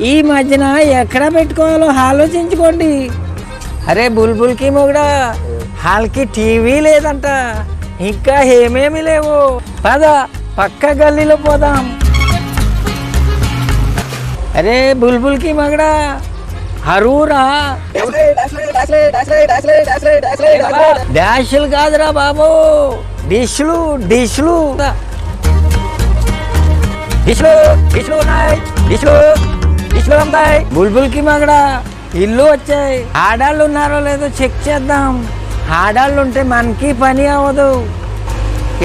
ఈ మధ్యన ఎక్కడ పెట్టుకోవాలో ఆలోచించుకోండి. అరే బుల్బుల్కి మొగడా హాల్కి టీవీ లేదంట ఇంకా ఏమేమి లేవు. పద పక్క గల్లీలో పోదాం. అరే బుల్బుల్కి మగడా హరూరా. డాష్లు కాదురా బాబు డిష్లు డిష్లు. డిష్లు డిష్లు ఉన్నాయి డిష్లు. డిష్లు ఉంటాయి బుల్బుల్కి మగడా ఇల్లు వచ్చాయి. ఆడాళ్ళు ఉన్నారో లేదో చెక్ చేద్దాం. ఆడాళ్ళు ఉంటే మనకి పని అవ్వదు.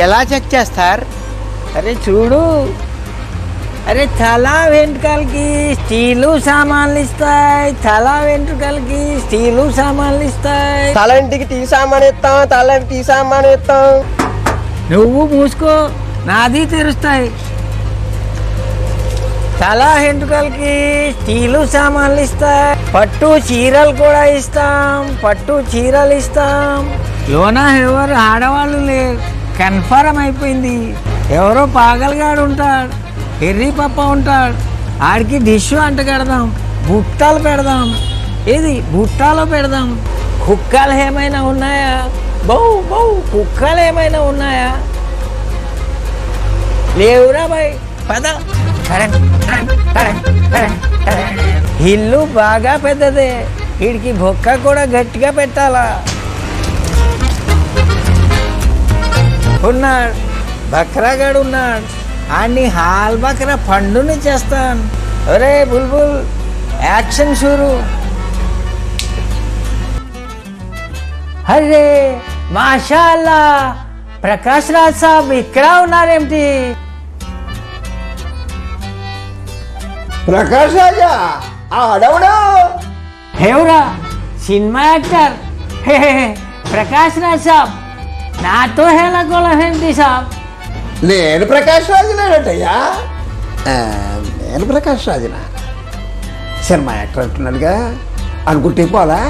ఎలా చెక్ చేస్తారు? అరే చూడు. అరే తల వెంట్రుకలకి స్టీలు సామాన్లు ఇస్తాయి. తల వెంట్రుకలకి స్టీలు సామాన్లు ఇస్తాయి. తల ఇంటికి టీ సామాన్ ఇస్తాం తల టీ సామాన్ ఇస్తాం నువ్వు మూసుకో. నాది తెరుస్తాయి. తల వెంట్రుకలకి స్టీలు సామాన్లు ఇస్తాయి. పట్టు చీరలు కూడా ఇస్తాం. పట్టు చీరలు ఇస్తాం. లోన ఎవరు ఆడవాళ్ళు లేరు కన్ఫర్మ్ అయిపోయింది. ఎవరో పాగలగాడు ఉంటాడు. ఎర్రి పప్ప ఉంటాడు. ఆడికి డిష్ అంట కడదాం. బుట్టలు పెడదాం. ఏది? బుట్టాలో పెడదాం. కుక్కలు ఏమైనా ఉన్నాయా? బౌ బౌ కుక్కలు ఏమైనా ఉన్నాయా? లేవురా బాయ్ పద. ఇల్లు బాగా పెద్దదే. వీడికి బొక్క కూడా గట్టిగా పెట్టాలా? ఉన్నాడు. బక్రాగాడు ఉన్నాడు. ఆడిని హాల్ బక్రా పండుని చేస్తాను. ఒరే బుల్బుల్ యాక్షన్ షూరు. అరే మాషాల్లా. ప్రకాష్ రాజ్ సాబ్ ఇక్కడ ఉన్నారేమిటి ప్రకాష్ రాజా ఆడవడా? ఎవరా? Cinema actor? ప్రకాష్ రాజ్ సాబ్. నాతో హేళకోళమేంటి సాబ్? నేను ప్రకాష్ రాజునేటయ్యా నేను ప్రకాష్ రాజునా? సినిమా యాక్టర్ అంటున్నానుగా అనుకుంటే పోలా?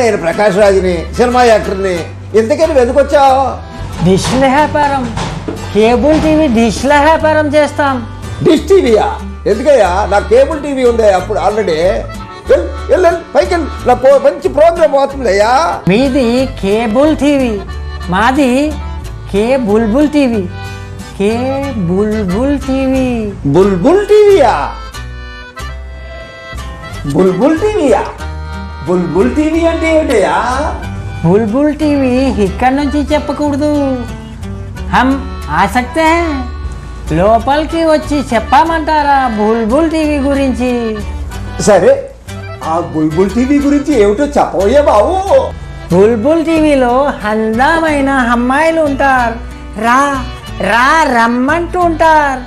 నేను ప్రకాష్ రాజుని సినిమా యాక్టర్ని ఇంతకని వెనుకొచ్చావు డిష్ల వ్యాపారం. కేబుల్ టీవీ డిష్ల వ్యాపారం చేస్తాం. డిష్ టీవీయా? ఎందుకయ్యా? నా కేబుల్ టీవీ ఉంది అప్పుడు ఆల్రెడీ పైకి. నా మంచి ప్రోగ్రామ్ అవుతుందయ్యా. మీది కేబుల్ టీవీ. మాది కే బుల్బుల్ టీవీ. కే బుల్బుల్ టీవీ. బుల్బుల్ టీవీయా? బుల్బుల్ టీవీయా? బుల్బుల్ టీవీ అంటే ఏమిటయ్యా? బుల్బుల్ టీవీ ఇక్కడ నుంచి చెప్పకూడదు. హమ్ ఆసక్తే. లోపలికి వచ్చి చెప్పమంటారా బుల్బుల్ టీవీ గురించి? సరే ఆ బుల్బుల్ టీవీ గురించి ఏమిటో చెప్పవయ్యా బాబు. బుల్బుల్ టీవీలో అందమైన అమ్మాయిలు ఉంటారు. రా రా రమ్మంటూ ఉంటారు.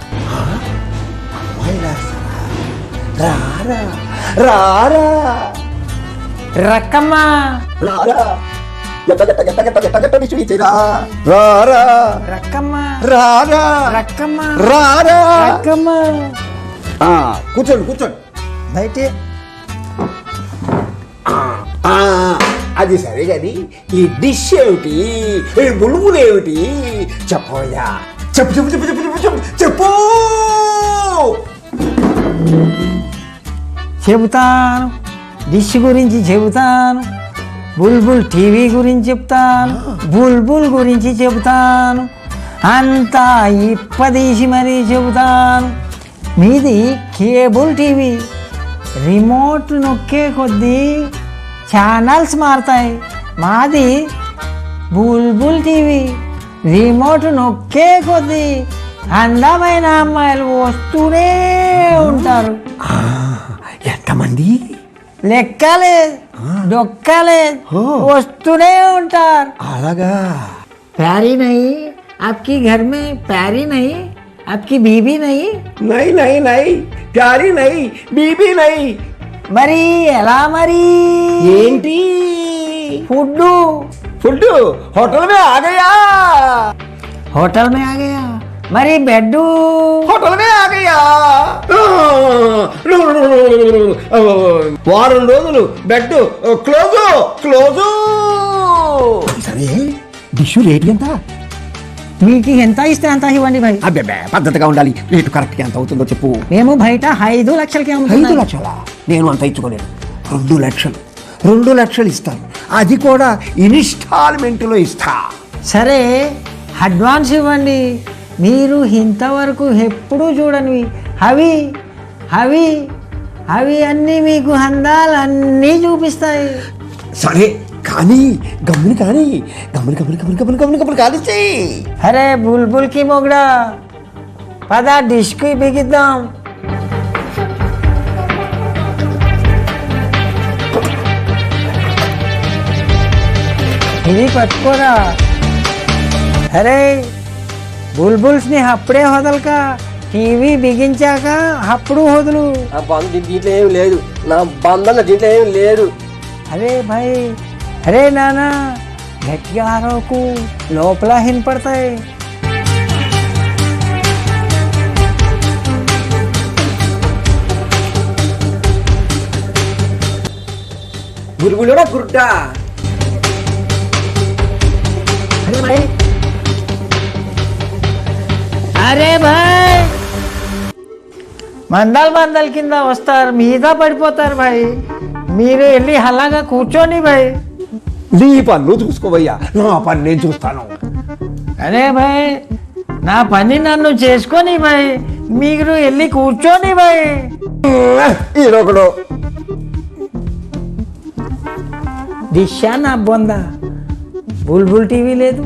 రారా రారా రక్కమ్మ. రారా ఎట్ట గట్ట గట్ట గట్ట గట్ట గట్ట విషయం ఇచ్చేరా. రారా. రక్కమ్మ. రారా. రక్కమ్మ. రారా. రక్కమ్మ. ఆ, కూర్చోండి కూర్చోండి. బయటే. ఆ, అది సరే గాని ఈ డిష్ ఏమిటి? ఈ బుల్బుల్ ఏమిటి? చెప్పవయ్యా చెప్పు చెప్పు చెప్పు చెప్పు చెప్పు చెప్పు చెప్పు. చెబుతాను. డిష్ గురించి చెబుతాను. బుల్బుల్ టీవీ గురించి చెప్తాను బుల్బుల్ గురించి చెబుతాను. అంతా ఇప్పదీసి మరీ చెబుతాను. మీది కేబుల్ టీవీ రిమోట్ నొక్కే కొద్దీ ఛానల్స్ మారుతాయి. మాది బుల్బుల్ టీవీ రిమోట్ నొక్కే కొద్దీ అందమైన అమ్మాయిలు వస్తూనే ఉంటారు. ఎంతమంది? లెక్కలేదు డొక్కలేదు ఓ. వస్తూనే ఉంటారు అలాగా प्यारी नहीं आपकी घर में प्यारी नहीं आपकी बीबी नहीं नहीं नहीं नहीं प्यारी नहीं बीबी नहीं మరి ఎలా మరి ఏంటి ఫుడ్ ఫుడ్ హోటల్ మే ఆగయా హోటల్ మే ఆగయా మరి బెడ్ హోటల్ మే ఆగయా వారం రోజులు బెడ్ క్లోజ్ క్లోజ్. సరే డిష్ రేట్ ఎంత? మీకు ఎంత ఇస్తే అంత ఇవ్వండి భాయ్ అబ్బే పద్ధతిగా ఉండాలి. రేటు కరెక్ట్గా ఎంత అవుతుందో చెప్పు. మేము బయట ఐదు లక్షలకి ఐదు లక్షల? నేను అంత ఇచ్చుకోలేను. రెండు లక్షలు. రెండు లక్షలు ఇస్తాను. అది కూడా ఇన్స్టాల్మెంట్లో ఇస్తా. సరే అడ్వాన్స్ ఇవ్వండి. మీరు ఇంతవరకు ఎప్పుడూ చూడనివి. అవి అవి అవి అన్నీ మీకు అందాలన్నీ చూపిస్తాయి. సరే కానీ గమ్ముని కానీ గమ్ముని గమ్ముని గమ్ముని గమ్ముని గమ్ముని గమ్ముని చెయ్యి అరే బుల్బుల్కి మొగడా. పద డిష్కి బిగిద్దాం. ఇది పట్టుకోరా. అరే బుల్బుల్స్ని అప్పుడే వదలక టీవీ బిగించాక అప్పుడు వదులు. ఆ బంధ దీంట్లో ఏం లేదు. నా బంధన దీంట్లో ఏం లేదు. అరే భాయ్ అరే నానా గట్టిగా అరవకు లోపల వినపడతాయి. గురుగులోడా గురుటా? అరే భాయ్ అరే భాయ్. మందల్ మందల్ కింద వస్తారు మీద పడిపోతారు భాయ్. మీరు వెళ్ళి అలాగా కూర్చోండి భాయ్. నీ పన్ను చూసుకోవయ్యా నా పని నేను చూస్తాను. అరే భాయ్ నా పని నన్ను చేసుకొని భాయ్. మీరు వెళ్ళి కూర్చోండి భాయ్. ఈయనొకడు దిశా నా బొంద. బుల్బుల్ టీవీ లేదు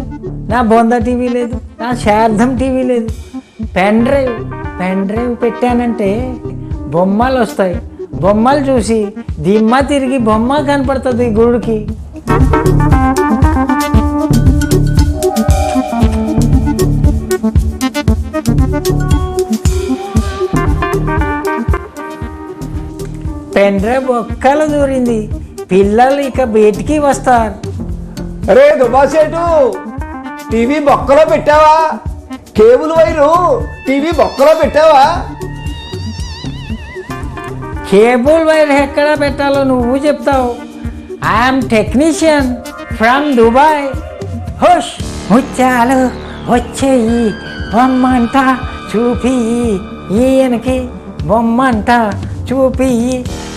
నా బొంద టీవీ లేదు నా శార్థం టీవీ లేదు. పెన్ డ్రైవ్ పెన్ డ్రైవ్ పెట్టానంటే బొమ్మలు వస్తాయి. బొమ్మలు చూసి దిమ్మ తిరిగి బొమ్మ కనపడుతుంది గుడికి పెన్ డ్రైవ్ ఒక్కలు దూరింది. పిల్లలు ఇక బయటికి వస్తారు. అరే దుబాసేటు టీవీ బొక్కలో పెట్టావా? కేబుల్ వైరు టీవీ బొక్కలో పెట్టావా? కేబుల్ వైర్ ఎక్కడ పెట్టాలో నువ్వు చెప్తావు. I'm technician from Dubai hush! ముత్యాలు వచ్చేయి బొమ్మంట చూపి ఈయనకి బొమ్మంట చూపి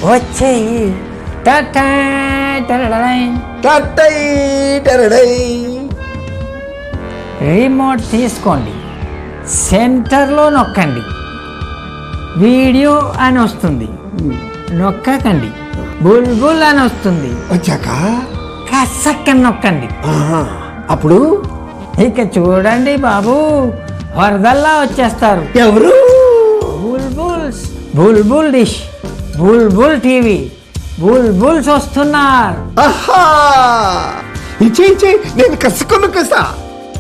వచ్చేయి. రిమోట్ తీసుకోండి. సెంటర్లో నొక్కండి. వీడియో అని వస్తుంది. నొక్కకండి. బుల్బుల్ అని వస్తుంది. వచ్చాక? కసక్కని నొక్కండి. అప్పుడు? ఇక చూడండి బాబు వరదల్లా వచ్చేస్తారు. ఎవరు? బుల్బుల్స్. బుల్బుల్ డిష్. బుల్బుల్ టీవీ. బుల్బుల్స్ వస్తున్నారు. నేను కసుకొని కసా.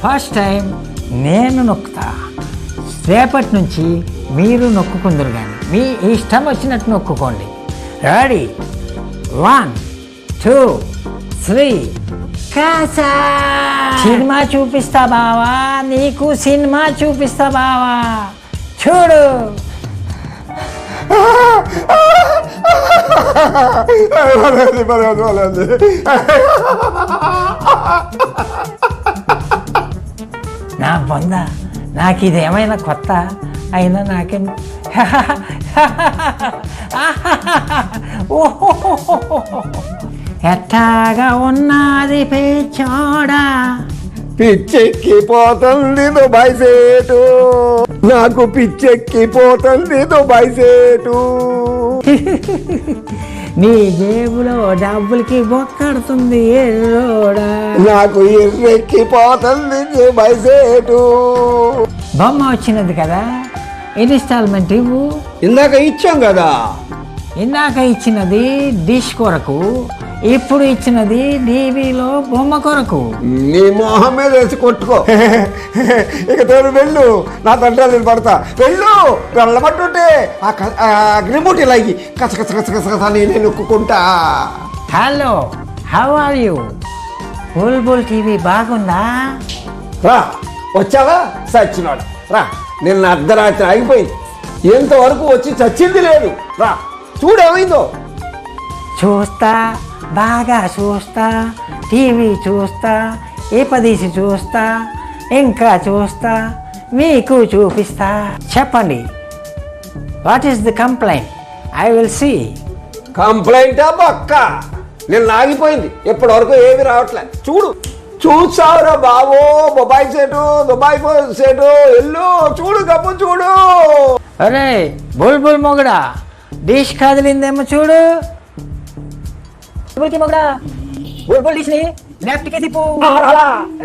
ఫస్ట్ టైం నేను నొక్కుతా. రేపటి నుంచి మీరు నొక్కుకుందరు కానీ మీ ఇష్టం వచ్చినట్టు నొక్కుకోండి. రెడీ? వన్ టూ త్రీ కాసా సినిమా చూపిస్తా బావా నీకు సినిమా చూపిస్తా బావా. చూడు. నా బొంద నాకు ఇది ఏమైనా కొత్త అయినా నాకేం ఎట్టాగా ఉన్నది పిచ్చోడా పిచ్చెక్కిపోతుంది దుబాయ్ సేటు నాకు పిచ్చెక్కిపోతుంది దుబాయ్ సేటు నీ జేబులో డబ్బులకి బొక్కడుతుంది ఎర్రోడా. నాకు ఎర్రెక్కిపోతుంది దుబాయ్ సేటు బొమ్మ వచ్చినది కదా ఇన్స్టాల్మెంట్ ఇవ్వు. ఇందాక ఇచ్చాం కదా. ఇందాక ఇచ్చినది డిష్ కొరకు ఇప్పుడు ఇచ్చినది టీవీలో బొమ్మ కొరకు. నీ మొహం మీద వేసి కొట్టుకో. ఇక తోడు వెళ్ళు. నా తండ్రి నేను పడతా. వెళ్ళు. వెళ్ళబట్టుంటే ఆ ఇలా ఇయ్యి. కస కస కస కస నేను నొక్కుంటా hello how are you Bulbul TV బాగుందా? రా వచ్చావా? చచ్చినాడు రా నిన్న అర్ధరాత్రి ఆగిపోయింది ఎంతవరకు వచ్చి చచ్చింది లేదు. రా. చూడేమైందో? చూస్తా బాగా చూస్తా టీవీ చూస్తా ఏపదీసి చూస్తా ఇంకా చూస్తా మీకు చూపిస్తా. చెప్పండి what is the complaint I will see కంప్లైంటా పక్క? నిన్న ఆగిపోయింది. ఇప్పటి వరకు ఏమి రావట్లే. చూడు. చూసావురా బాబు. Mobile set Dubai set. ఎల్లు చూడు గప్పు చూడు. అరే బుల్బుల్ మొగడా? డిష్ కదిలిందేమో చూడు బుల్కి మొగడా ని లెఫ్ట్కి తిప్పు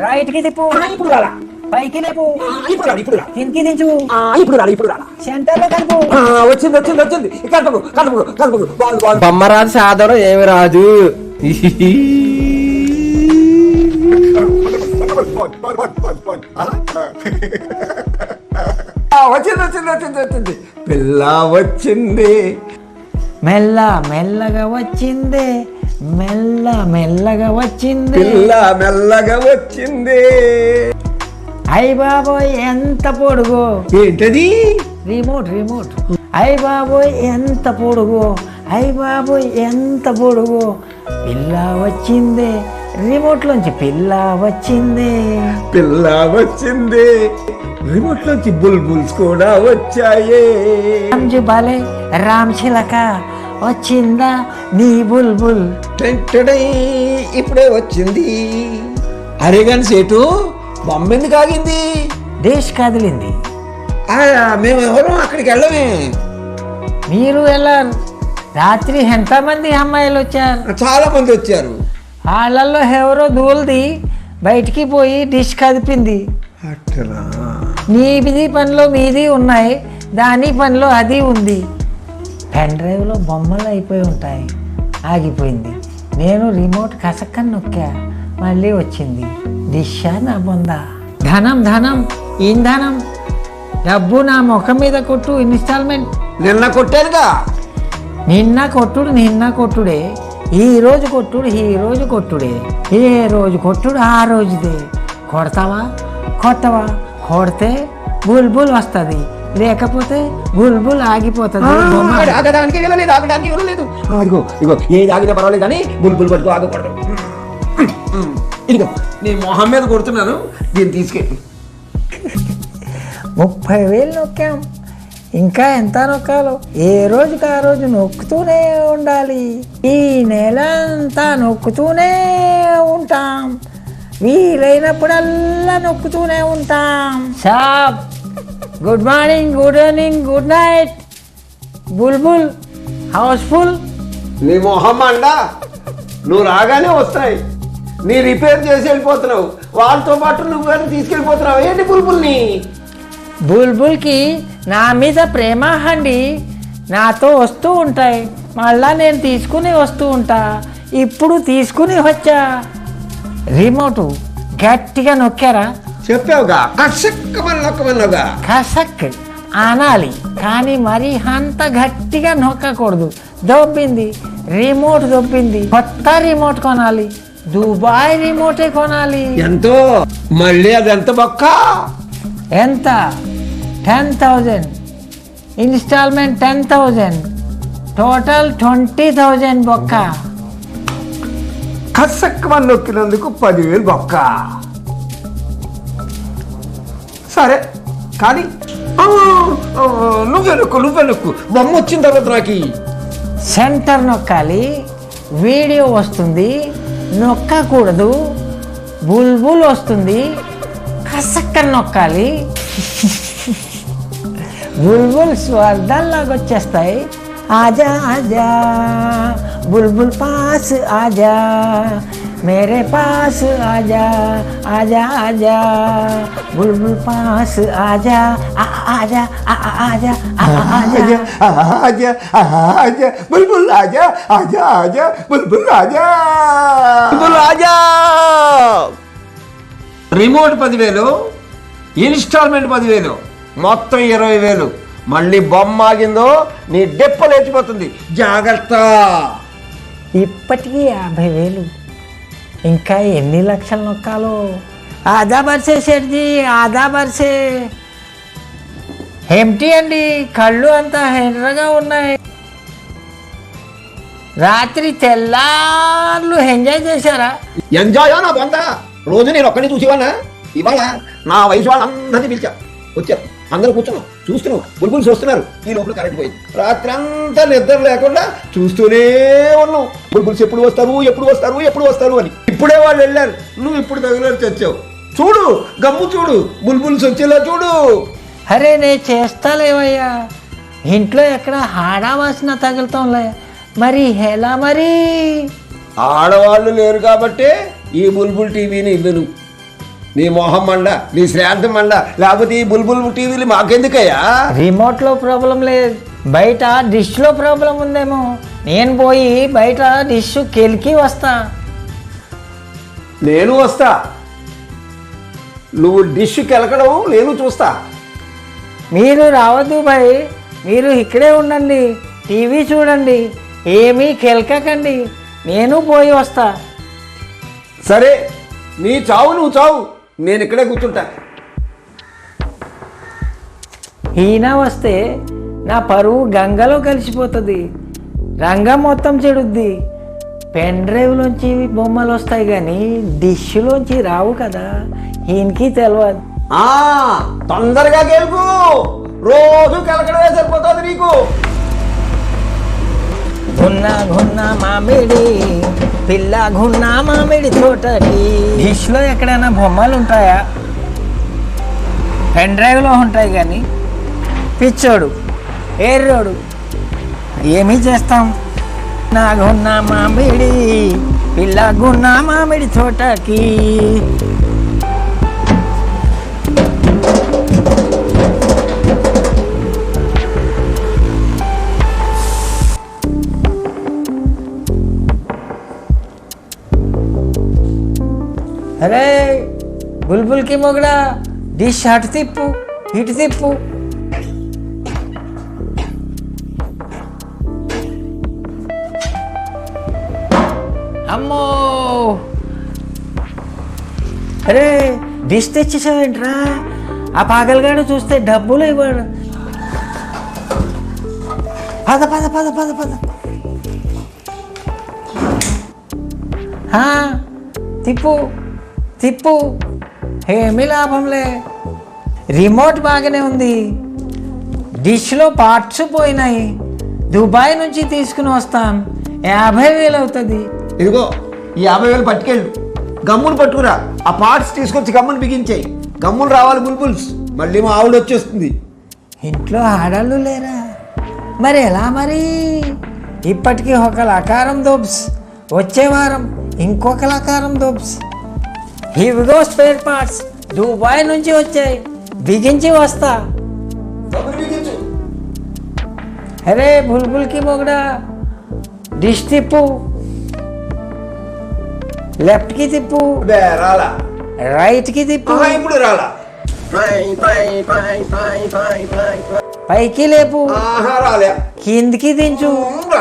రైట్కి తిప్పు పైకి లేపు కిందికి దించు ఇప్పుడు రాలి ఇప్పుడు రాలా సెంటర్లో కలుపు వచ్చింది వచ్చింది వచ్చింది. కలుపు కలుపు కలుపు బాగుంది బాగుంది బొమ్మ రాదు సాధనం ఏమి రాదు వచ్చింది వచ్చింది వచ్చింది వచ్చింది. పిల్ల వచ్చింది. మెల్ల మెల్లగా వచ్చింది మెల్ల మెల్లగా వచ్చింది. పిల్ల మెల్లగా వచ్చింది. అయ్య బాబోయ్ ఎంత పొడుగు. ఏంటది? Remote remote. అయ్య బాబోయ్ ఎంత పొడుగు. అయ్య బాబోయ్ ఎంత పొడుగు. పిల్ల వచ్చింది రిమోట్ లోంచి పిల్ల వచ్చింది. పిల్ల వచ్చింది. రిమోట్ లోంచి బుల్బుల్స్ కూడా వచ్చాయి. రామ్జు బాలే రామ్ చిలక వచ్చిందా నీ బుల్బుల్? టెంటడై, ఇప్పుడే వచ్చింది. అరే గాని సేటు బొమ్మ ఎందుకు ఆగింది? దేశ్ కదిలింది. ఆ, మేము ఎవరు అక్కడికి వెళ్ళమే. మీరు ఎలా రాత్రి ఎంతమంది అమ్మాయిలు వచ్చారు? చాలా మంది వచ్చారు. వాళ్ళల్లో ఎవరో దూల్ది బయటికి పోయి డిష్ కదిపింది. అట్లా మీది పనిలో మీది ఉన్నాయి దాని పనిలో అది ఉంది. పెన్ డ్రైవ్లో బొమ్మలు అయిపోయి ఉంటాయి. ఆగిపోయింది. నేను రిమోట్ కసక్కని నొక్కా మళ్ళీ వచ్చింది. దిశ నా బొంద. ధనం ధనం ఇంధనం డబ్బు నా ముఖం మీద కొట్టు ఇన్స్టాల్మెంట్. నిన్న కొట్టారుగా నిన్న కొట్టుడు నిన్న కొట్టుడే. ఈ రోజు కొట్టుడు ఈ రోజు కొట్టుడే. ఏ రోజు కొట్టుడు ఆ రోజుదే. కొడతావా? కొట్టవా? కొడితే బుల్బుల్ వస్తుంది. లేకపోతే బుల్బుల్ ఆగిపోతుంది. ఆగడానికి వెళ్ళలేదు ఆగడానికి వెళ్ళలేదు ఇదిగో ఇదిగో ఏది ఆగినా పర్వాలేదు కానీ బుల్బుల్ పట్టుకో ఆగకూడదు. ఇదిగో నీ మొహం మీద కొడుతున్నాను దీన్ని తీసుకెళ్ళి. ముప్పై వేలు నొక్కాం. ఇంకా ఎంత నొక్కాలో? ఏ రోజుకి ఆ రోజు నొక్కుతూనే ఉండాలి. ఈ నెల అంతా నొక్కుతూనే ఉంటాం. వీలైనప్పుడల్లా నొక్కుతూనే ఉంటాం. Shop good morning good evening good night. Bulbul house full. నీ మొహం అండ. నువ్వు రాగానే వస్తాయి. నీ రిపేర్ చేసి వెళ్ళిపోతున్నావు. వాళ్ళతో పాటు నువ్వు కానీ తీసుకెళ్ళిపోతున్నావు. ఏంటి బుల్బుల్ని? బుల్బుల్కి నా మీద ప్రేమ హండి. నాతో వస్తూ ఉంటాయి. మళ్ళా నేను తీసుకుని వస్తూ ఉంటా. ఇప్పుడు తీసుకుని వచ్చా. రిమోటు గట్టిగా నొక్కారా? చెప్పావుగా. కసక్కమని నొక్కమన్నావుగా కసక్ అనాలి. కానీ మరి అంత గట్టిగా నొక్కకూడదు. దొబ్బింది. రిమోట్ దొబ్బింది. కొత్త రిమోట్ కొనాలి. దుబాయ్ రిమోటే కొనాలి. ఎంతో? మళ్ళీ అది ఎంత బొక్క? ఎంత? Ten thousand. Instalment ten thousand. Total twenty thousand బొక్క. కసక్కమని నొక్కినందుకు పదివేలు బొక్క. సరే కానీ నువ్వే నొక్కు నువ్వే నొక్కు బొమ్మ వచ్చిన తర్వాత నాకు. సెంటర్ నొక్కాలి వీడియో వస్తుంది నొక్కకూడదు బుల్బుల్ వస్తుంది కసక్క నొక్కాలి. బుల్బుల్ స్వర్ధంలాగా వచ్చేస్తాయి ఆజా ఆజా. బుల్బుల్ పాస్ ఆజా मेरे पास आजा आजा आजा बुलबुल पास आजा आ, आजा आ, आ, आजा आ, आ, आजा आजा आजा बुलबुल आजा आजा आजा बुलबुल आजा బుల్బుల్ రాజా రిమోట్ పదివేలు ఇన్స్టాల్మెంట్ పదివేలు మొత్తం ఇరవై వేలు మళ్ళీ బొమ్మ ఆగిందో నీ డెప్ప లేచిపోతుంది జాగ్రత్త ఇప్పటికీ యాభై వేలు. ఇంకా ఎన్ని లక్షలు నొక్కాలో? ఆదా బర్సే షెడ్జీ ఆదా బర్సే ఏమిటి అండి కళ్ళు అంతా హెండ్రగా ఉన్నాయి. రాత్రి తెల్లార్లు ఎంజాయ్ చేశారా? ఎంజాయ్ నా బొంద? రోజు నేను ఒక్కడిని చూసేవానా ఇవాళ నా వయసు వాళ్ళందరినీ పిలిచా. వచ్చారు. అందరూ కూర్చున్నాం చూస్తున్నాం బుల్బుల్స్ వస్తున్నారు. ఈ లోపల కరెంట్ పోయింది. రాత్రి అంతా నిద్ర లేకుండా చూస్తూనే ఉన్నాం. బుల్బుల్స్ ఎప్పుడు వస్తారు ఎప్పుడు వస్తారు ఎప్పుడు వస్తారు అని. ఇప్పుడే వాళ్ళు వెళ్ళారు. నువ్వు ఇప్పుడు తగిలేరు తెచ్చావు. చూడు గమ్ము చూడు బుల్బుల్స్ వచ్చేలా చూడు. అరే నేను చేస్తాలేవయ్యా? ఇంట్లో ఎక్కడ హాడా వాసన తగులుతాంలే. మరి ఎలా మరి? ఆడవాళ్ళు లేరు కాబట్టే ఈ బుల్బుల్ టీవీని ఇల్లును నీ మొహం మండ నీ శ్రాద్ధం మండ లేకపోతే ఈ బుల్బుల్ టీవీలు మాకెందుకయ్యా? రిమోట్లో ప్రాబ్లం లేదు. బయట డిష్లో ప్రాబ్లం ఉందేమో. నేను పోయి బయట డిష్ కెలికి వస్తా. నేను వస్తా. నువ్వు డిష్ కెలకడం నేను చూస్తా. మీరు రావద్దు భాయ్. మీరు ఇక్కడే ఉండండి. టీవీ చూడండి. ఏమీ కెలకకండి. నేను పోయి వస్తా. సరే నీ చావు నువ్వు చావు. నేను ఇక్కడే కూర్చుంటా. ఈయన వస్తే నా పరువు గంగలో కలిసిపోతుంది. రంగం మొత్తం చెడుద్ది. పెన్ డ్రైవ్లోంచి బొమ్మలు వస్తాయి కానీ డిష్లోంచి రావు కదా. ఈయనకి తెలియదు ఆ తొందరగా గెలుపు. రోజు కెలకడమే సరిపోతుంది నీకు. గున్న గున్న మామిడి పిల్లగున్నా మామిడి తోటకి? డిష్లో ఎక్కడైనా బొమ్మలు ఉంటాయా? పెన్ డ్రైవ్లో ఉంటాయి కానీ పిచ్చోడు ఏర్రోడు ఏమీ చేస్తాం? నాగున్న మామిడి పిల్లగున్న మామిడి తోటకి? అరే బుల్బుల్కి మొగడా డిష్ అటు తిప్పు ఇటు తిప్పు. అమ్మో! అరే డిష్ తెచ్చేసావేంట్రా? ఆ పాగలగాడు చూస్తే డబ్బులు ఇవ్వడు. పద పద పద పద పద. తిప్పు. తిప్పు. ఏమీ లాభంలే రిమోట్ బాగానే ఉంది. డిష్లో పార్ట్స్ పోయినాయి. దుబాయ్ నుంచి తీసుకుని వస్తాం. యాభై వేలు అవుతుంది. ఇదిగో ఈ యాభై వేలు పట్టుకెళ్ళు. గమ్మును పట్టుకురా. ఆ పార్ట్స్ తీసుకొచ్చి గమ్మును బిగించాయి. గమ్మును రావాలి బుల్బుల్స్. మళ్ళీ మా ఆవిడ వచ్చేస్తుంది. ఇంట్లో ఆడళ్ళు లేరా? మరి ఎలా మరి? ఇప్పటికీ ఒక లకారం దోబ్స్. వచ్చే వారం ఇంకొక లకారం దోబ్స్. ఇవిగో స్పేర్ పార్ట్స్ దుబాయ్ నుంచి వచ్చాయి బిగించి వస్తా. అరే బుల్బుల్కి మొగడా. డిష్ తిప్పు. లెఫ్ట్కి తిప్పు. రాలా. రైట్కి తిప్పు. ఇప్పుడు రాలా. పైకి లేపు. రాలే. కిందికి దించు. ఉమ్,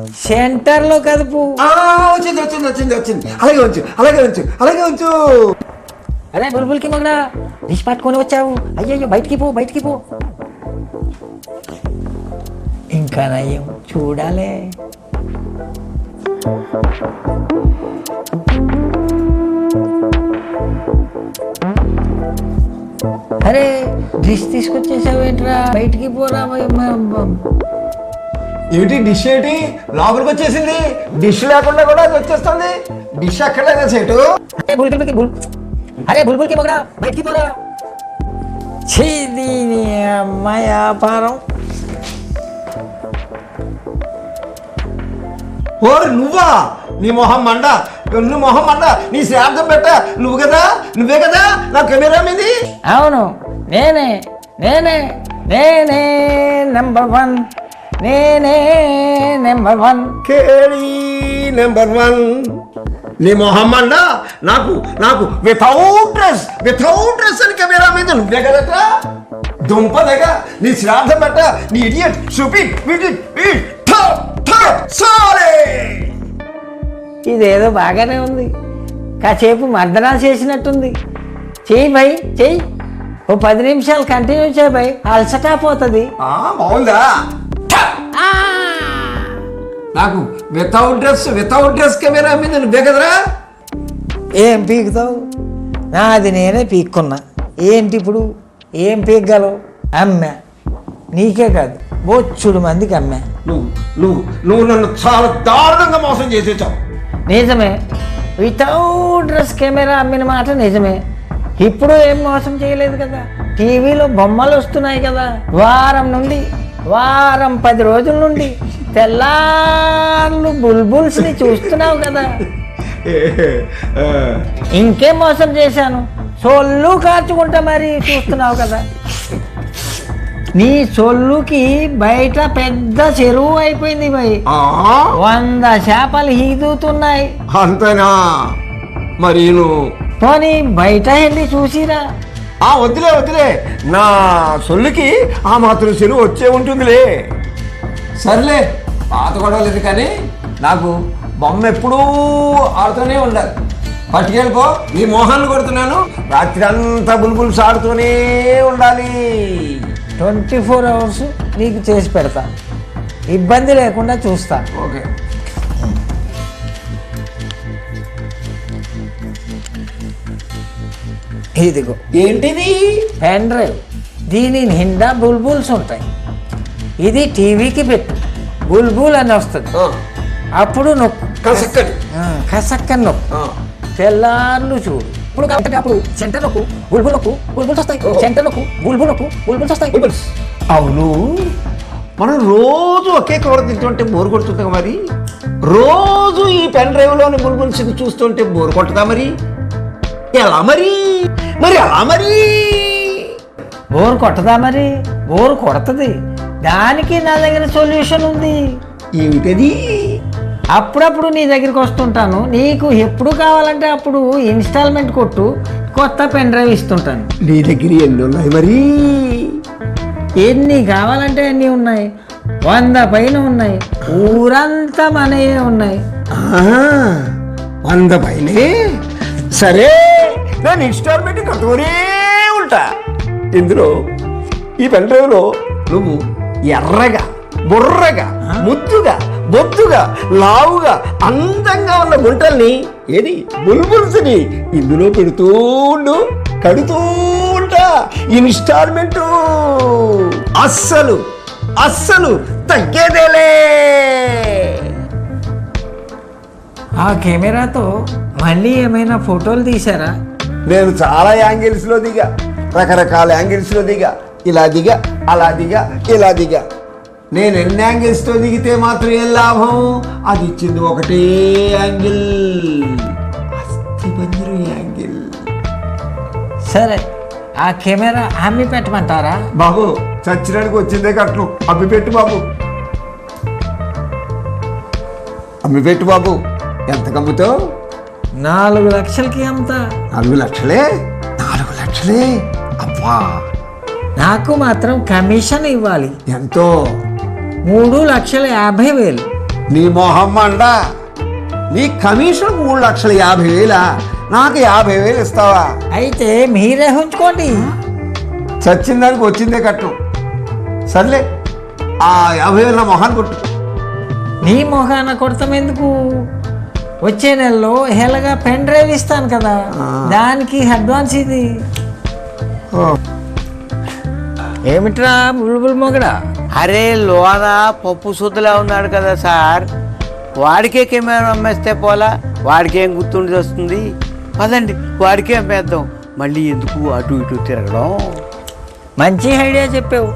రాలా సెంటర్లో కదుపు వచ్చింది వచ్చింది వచ్చింది వచ్చింది. అలాగే ఉంచు అలాగే ఉంచు అలాగే ఉంచు. అరే బుల్బుల్కి మొగడా డిష్ పట్టుకొని వచ్చావు. అయ్యయ్యో బయటికి పో బయటికి పో. ఇంకా నయ్యం చూడాలే. అరే డిష్ తీసుకొచ్చేసావేంట్రా? బయటికి పోరా ఏమిటి డిష్ ఏంటి లోపలికి వచ్చేసింది. డిష్ లేకుండా కూడా అది వచ్చేస్తుంది. డిష్ ఎక్కడైనా సెటు అరే బుల్బుల్కి బుల్. అరే బుల్బుల్కి మొగడా. బయటికి పోరా. ఛీ దీని అమ్మాయి వ్యాపారం. ఓరి నువ్వా? నీ మొహం మండ. గన్ను మొహం అన్న నీ శ్రాద్ధం పెట్ట. నువ్వు కదా? నువ్వే కదా? నా కెమెరా మీది? అవును. నేనే. నేనే. నేనే నెంబర్ వన్. నేనే నెంబర్ వన్. కేడి నెంబర్ వన్. నీ మొహం అన్న నాకు నాకు వితౌట్ డ్రెస్ వితౌట్ డ్రెస్ అని కెమెరా మీద నువ్వే కదట్రా? దుంప దగ్గ నీ శ్రాద్ధం పెట్ట నీ ఇడియట్ చూపి సారీ ఇదేదో బాగానే ఉంది. కాసేపు మర్దనా చేసినట్టుంది. చెయ్యి భయ్ చెయ్యి. ఓ పది నిమిషాలు కంటిన్యూ చేయి భయ్ అలసటా పోతుంది. ఆ, బాగుందా? నాకు without dress without dress camera మీద నువ్వే కదరా ఏం పీకుతావు? నాది నేనే పీక్కున్నా. ఏంటి ఇప్పుడు? ఏం పీకగలవు అమ్మా. నీకే కాదు బొచ్చుడు మందికి అమ్మా. నువ్వు నువ్వు నువ్వు నన్ను చాలా దారుణంగా మోసం చేసేసావు. నిజమే. వితౌట్ డ్రెస్ కెమెరా అమ్మిన మాట నిజమే. ఇప్పుడు ఏం మోసం చేయలేదు కదా? టీవీలో బొమ్మలు వస్తున్నాయి కదా? వారం నుండి వారం పది రోజుల నుండి తెల్లార్లు బుల్బుల్స్ని చూస్తున్నావు కదా. ఇంకేం మోసం చేశాను? సొల్లు కార్చుకుంటా మరి చూస్తున్నావు కదా. నీ సొల్లుకి బయట పెద్ద చెరువు అయిపోయింది భయ్ వంద చేపలు ఈదుతున్నాయి అంతేనా? మరి పోనీ బయట వెళ్ళి చూసిరా. ఆ వద్దులే వద్దులే. నా సొల్లుకి ఆ మాత్రం చెరువు వచ్చే ఉంటుందిలే. సర్లే పాత గొడవలేదు కానీ నాకు బొమ్మ ఎప్పుడూ ఆడుతూనే ఉండాలి. పట్టుకెళ్ళిపో నీ మోహాన్ని కొడుతున్నాను. రాత్రి అంతా బుల్బుల్స్ ఆడుతూనే ఉండాలి. ట్వంటీ ఫోర్ అవర్స్ నీకు చేసి పెడతా. ఇబ్బంది లేకుండా చూస్తా. ఓకే. ఇదిగో. ఏంటిది? పెన్ డ్రైవ్ దీని నిండా బుల్బుల్స్ ఉంటాయి. ఇది టీవీకి పెట్టు. బుల్బుల్ అని వస్తుంది. అప్పుడు నొక్కు. కసక్కని కసక్కని నొక్కు. ఆ, తెల్లార్లు చూడు. ఇప్పుడు కాబట్టి అప్పుడు సెంటర్ నొక్కు బుల్బుల్ నొక్కు బుల్బుల్స్ వస్తాయి. సెంటర్ నొక్కు బుల్బుల్ నొక్కు బుల్బుల్స్ వస్తాయి. బుల్బుల్స్. అవును. మనం రోజు ఒకే కవర్ తింటుంటే బోర్ కొడుతుంది మరి? రోజు ఈ పెన్ డ్రైవ్లోని బుల్బుల్స్ చూస్తుంటే బోర్ కొట్టదా మరి? ఎలా మరి? మరి ఎలా మరి? బోర్ కొట్టదా మరి? బోర్ కొడుతుంది. దానికి నా దగ్గర సొల్యూషన్ ఉంది. ఏమిటది? అప్పుడప్పుడు నీ దగ్గరికి వస్తుంటాను. నీకు ఎప్పుడు కావాలంటే అప్పుడు ఇన్స్టాల్మెంట్ కొట్టు కొత్త పెన్ డ్రైవ్ ఇస్తుంటాను. నీ దగ్గర ఎన్ని ఉన్నాయి మరి? ఎన్ని కావాలంటే ఎన్ని ఉన్నాయి. వంద పైన ఉన్నాయి. ఊరంతా మనయే ఉన్నాయి. ఆ, వంద పైనే? సరే. నేను ఇన్స్టాల్మెంట్ కట్టుకునే ఉంటా. ఇందులో ఈ పెన్ డ్రైవ్లో నువ్వు ఎర్రగా బుర్రగా ముద్దుగా బొద్దుగా లావుగా అందంగా ఉన్న గుంటల్ని ఏది? బుల్బుల్స్ని ఇందులో పెడుతూ ఉండు కడుతూ ఉంటా. ఇన్స్టాల్మెంట్ అస్సలు అస్సలు తగ్గేదేలే. ఆ కెమెరాతో మళ్ళీ ఏమైనా ఫోటోలు తీసారా నేను చాలా యాంగిల్స్లో దిగా రకరకాల యాంగిల్స్లో దిగా ఇలా దిగా అలా దిగా ఇలా దిగా. నేను ఎన్ని యాంగిల్స్తో దిగితే మాత్రం ఏం లాభం? అది ఇచ్చింది ఒకటే యాంగిల్. అస్థిపంజరం యాంగిల్. సరే ఆ కెమెరా అమ్మి పెట్టమంటారా? బాబు చచ్చినానికి వచ్చిందే కట్నం. అమ్మి పెట్టు బాబు. అమ్మి పెట్టు బాబు. ఎంత కమ్ముతావు? నాలుగు లక్షలకి అమ్ముతా నాలుగు లక్షలే? నాలుగు లక్షలే? అబ్బా! నాకు మాత్రం కమిషన్ ఇవ్వాలి. ఎంతో? మూడు లక్షల యాభై వేలు. నీ మొహం మండ నీ కమిషన్ మూడు లక్షల యాభై వేలా? నాకు యాభై వేలు ఇస్తావా? అయితే మీరే ఉంచుకోండి. చచ్చిన దానికి వచ్చిందే కట్నం సర్లే ఆ యాభై వేలు మొహాన్ని కొట్టు. నీ మొహాన కొడతాం ఎందుకు? వచ్చే నెలలో హెలగా పెన్ డ్రైవ్ ఇస్తాను కదా. దానికి అడ్వాన్స్ ఇది. ఏమిట్రా బుల్బుల్ మొగడా? అరే లోన? పప్పు సుద్దులా ఉన్నాడు కదా సార్. వాడికే కెమెరా అమ్మేస్తే పోలా? వాడికేం గుర్తుండి వస్తుంది? పదండి వాడికే అమ్మేద్దాం. మళ్ళీ ఎందుకు అటు ఇటు తిరగడం? మంచి ఐడియా చెప్పావు.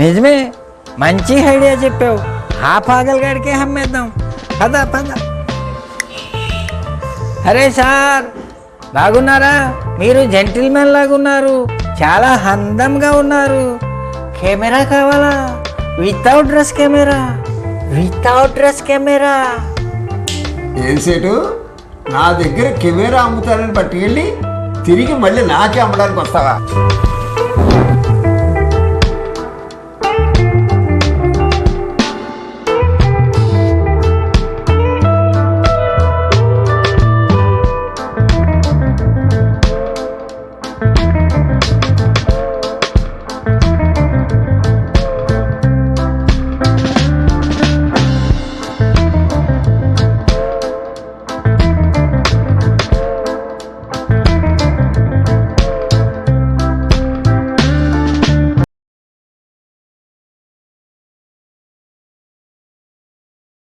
నిజమే మంచి ఐడియా చెప్పావు. ఆ పాగల్ గాడికే అమ్మేద్దాం. పద పద. అరే సార్ బాగున్నారా? మీరు జెంటిల్మెన్ లాగా ఉన్నారు చాలా అందంగా ఉన్నారు. కెమెరా కావాలా? Without dress camera. Without dress camera. ఏం సేటు? నా దగ్గర కెమెరా అమ్ముతానని పట్టుకెళ్ళి తిరిగి మళ్ళీ నాకే అమ్మడానికి వస్తావా?